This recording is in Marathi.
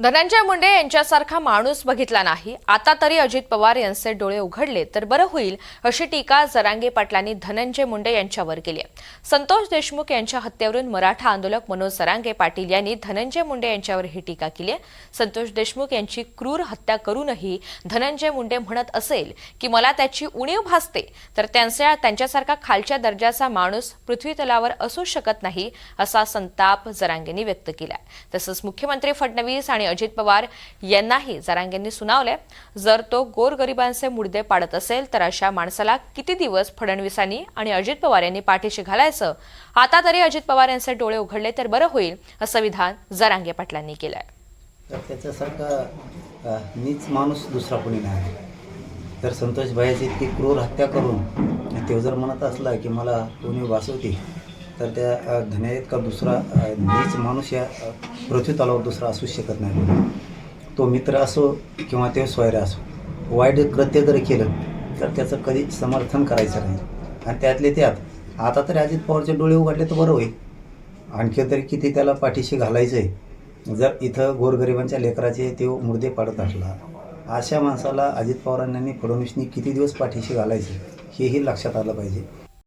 धनंजय मुंडे यांच्यासारखा माणूस बघितला नाही. आता तरी अजित पवार यांचे डोळे उघडले तर बरं होईल अशी टीका जरांगे पाटलांनी धनंजय मुंडे यांच्यावर केली आहे. संतोष देशमुख यांच्या हत्येवरून मराठा आंदोलक मनोज जरांगे पाटील यांनी धनंजय मुंडे यांच्यावर ही टीका केली आहे. संतोष देशमुख यांची क्रूर हत्या करूनही धनंजय मुंडे म्हणत असेल की मला त्याची उणीव भासते तर त्यांच्या त्यांच्यासारखा खालच्या दर्जाचा माणूस पृथ्वी तलावर असू शकत नाही असा संताप जरांगेंनी व्यक्त केला तसंच मुख्यमंत्री फडणवीस आणि आणि अजित पवार यांनाही जरांगेंनी सुनावले जर तो गोरगरिबांचे मुडदे पाडत असेल तर अशा माणसाला किती दिवस फडणवीसांनी आणि अजित पवार यांनी पाठीशी घालायचं? आता तरी अजित पवार यांचे डोळे उघडले तर बरं होईल असं विधान जरांगे पाटलांनी केलंय. तर त्याच्यासारखा अ, नीच माणूस दुसरा कोणी नाही. तर संतोष भाईची इतकी क्रूर हत्या करून तो जर म्हणत असला की मला कोणी वाचवते तर त्या अ, इतका दुसरा अ, नीच माणूस या पृथ्वी तलावर दुसरा असू शकत नाही. तो मित्र असो किंवा ते स्वैर असो वाईट कृत्य जर केलं तर त्याचं कधी समर्थन करायचं नाही. आणि त्यातले त्यात आता तरी अजित पवारचे डोळे उघडले तर बरं होईल. आणखी तरी किती त्याला पाठीशी घालायचं आहे. जर इथं गोरगरिबांच्या लेकराचे ते मुर्दे पाडत असला अशा माणसाला अजित पवारांनी फडणवीसनी किती दिवस पाठीशी घालायचे हेही लक्षात आलं पाहिजे.